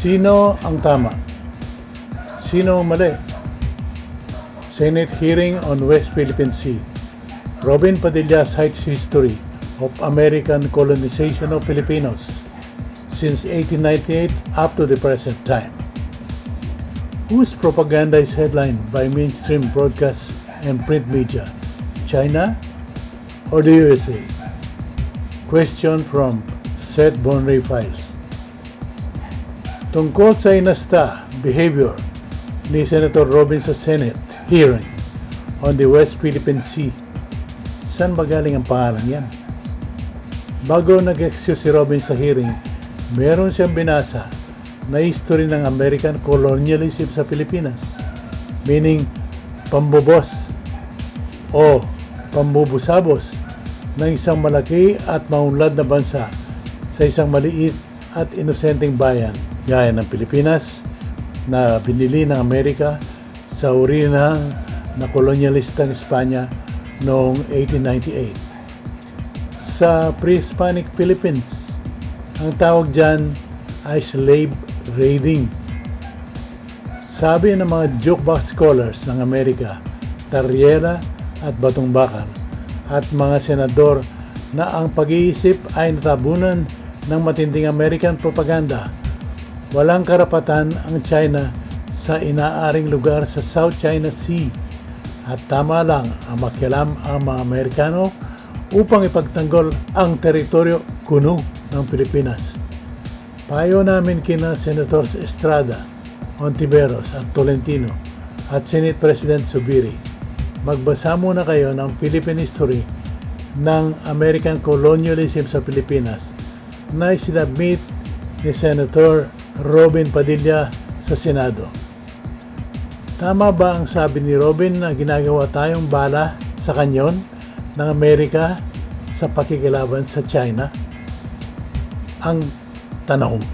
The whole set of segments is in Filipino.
Sino ang tama? Sino ang mali? Senate hearing on West Philippine Sea. Robin Padilla cites history of American colonization of Filipinos since 1898 up to the present time. Whose propaganda is headlined by mainstream broadcast and print media? China or the USA? Question from Seth Bonray Files. Tungkol sa inasta behavior ni Senator Robin sa Senate hearing on the West Philippine Sea. Saan ba galing ang pangalan yan? Bago nag-excuse si Robin sa hearing, meron siyang binasa na history ng American colonialism sa Pilipinas. Meaning, pambubos o pambubusabos ng isang malaki at maunlad na bansa sa isang maliit at inosenteng bayan gaya ng Pilipinas na binili ng Amerika sa urinang na kolonyalistang Espanya noong 1898. Sa pre-Hispanic Philippines, ang tawag dyan ay slave raiding. Sabi ng mga jukebox scholars ng Amerika, Tarriera at Batong Bakar at mga senador na ang pag-iisip ay natabunan ng matinding American propaganda. Walang karapatan ang China sa inaaring lugar sa South China Sea at tama lang ang makialam ang mga Amerikano upang ipagtanggol ang teritoryo kuno ng Pilipinas. Payo namin kina Senators Estrada, Ontiveros at Tolentino at Senate President Subiri. Magbasa muna kayo ng Philippine History ng American Colonialism sa Pilipinas na isinabmit ni Senator Robin Padilla sa Senado. Tama ba ang sabi ni Robin na ginagawa tayong bala sa kanyon ng Amerika sa pakikilaban sa China? Ang tanong,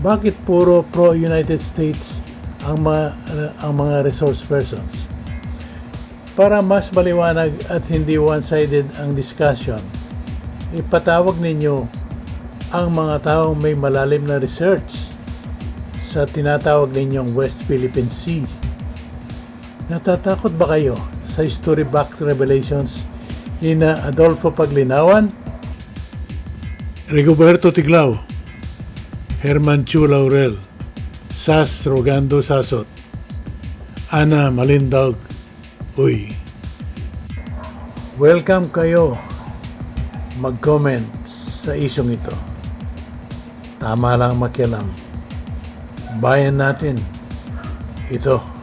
bakit puro pro-United States ang mga, ang mga resource persons? Para mas maliwanag at hindi one-sided ang discussion, ipatawag ninyo ang mga taong may malalim na research sa tinatawag ninyong West Philippine Sea. Natatakot ba kayo sa history back revelations ni na Adolfo Paglinawan, Rigoberto Tiglao, Herman Chu Laurel, Sas Rogando Sasot, Ana Malindaug, Uy. Welcome kayo mag-comment sa isyong ito. Tama lang makialam. Bayan natin. Ito